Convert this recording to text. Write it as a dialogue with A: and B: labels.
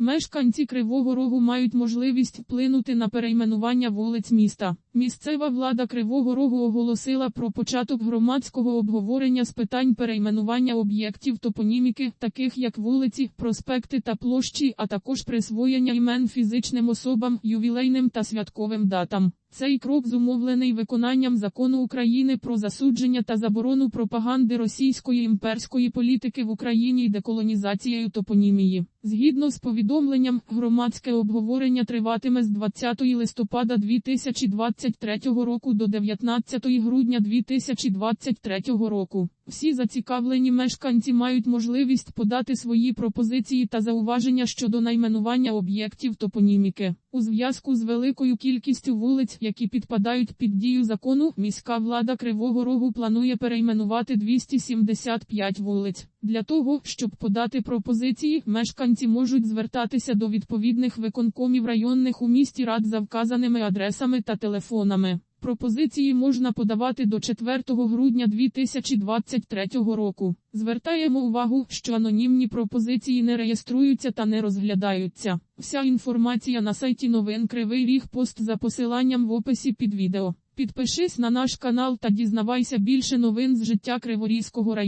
A: Мешканці Кривого Рогу мають можливість вплинути на перейменування вулиць міста. Місцева влада Кривого Рогу оголосила про початок громадського обговорення з питань перейменування об'єктів топоніміки, таких як вулиці, проспекти та площі, а також присвоєння імен фізичним особам, ювілейним та святковим датам. Цей крок зумовлений виконанням закону України про засудження та заборону пропаганди російської імперської політики в Україні і деколонізацією топонімії. Згідно з повідомленням, громадське обговорення триватиме з 20 листопада 2023 року до 19 грудня 2023 року. Всі зацікавлені мешканці мають можливість подати свої пропозиції та зауваження щодо найменування об'єктів топоніміки. У зв'язку з великою кількістю вулиць, які підпадають під дію закону, міська влада Кривого Рогу планує перейменувати 275 вулиць. Для того, щоб подати пропозиції, мешканці можуть звертатися до відповідних виконкомів районних у місті рад за вказаними адресами та телефонами. Пропозиції можна подавати до 4 грудня 2023 року. Звертаємо увагу, що анонімні пропозиції не реєструються та не розглядаються. Вся інформація на сайті новин Кривий Ріг пост за посиланням в описі під відео. Підпишись на наш канал та дізнавайся більше новин з життя Криворізького району.